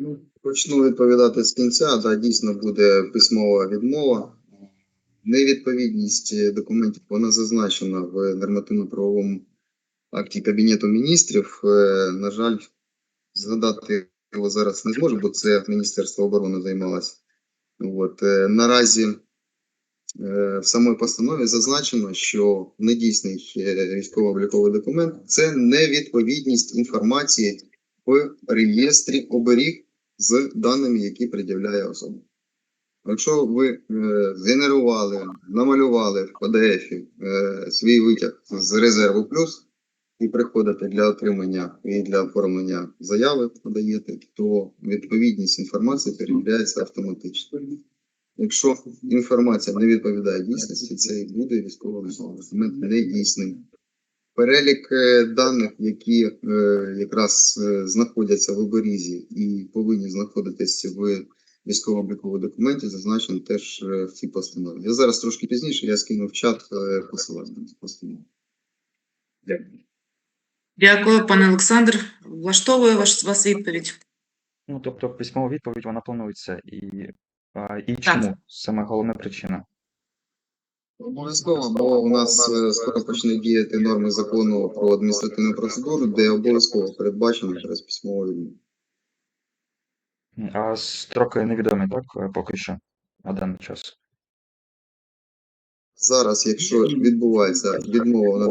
Ну, Почну відповідати з кінця. Да, дійсно буде письмова відмова. Невідповідність документів вона зазначена в нормативно-правовому акті Кабінету міністрів. Е, На жаль, згадати його зараз не зможу, бо це Міністерство оборони займалося. От, е, наразі е, в самій постанові зазначено, що недійсний е, військово-обліковий документ це невідповідність інформації в реєстрі оберіг з даними, які пред'являє особа. Якщо ви е, згенерували, намалювали в PDF е, свій витяг з резерву плюс і приходите для отримання і для оформлення заяви подаєте, то відповідність інформації перевіряється автоматично. Якщо інформація не відповідає дійсності, це і буде військовий документ не дійсним. Перелік е, даних, які е, якраз е, знаходяться в оберізі і повинні знаходитися в військово-обліковому документі, зазначено теж е, в цій постанові. Я зараз трошки пізніше я скину в чат е, посилання на постанову. Дякую. Дякую, пане Олександр. Влаштовує ваш вас відповідь. Ну, тобто письмова відповідь вона планується. І, а, і чому? Саме головна причина. Обов'язково, бо у нас е, скоро почне діяти норми закону про адміністративну процедуру, де обов'язково передбачено через письмову відмову. А строки невідомі, так, е, поки що на даний час. Зараз, якщо відбувається відмова на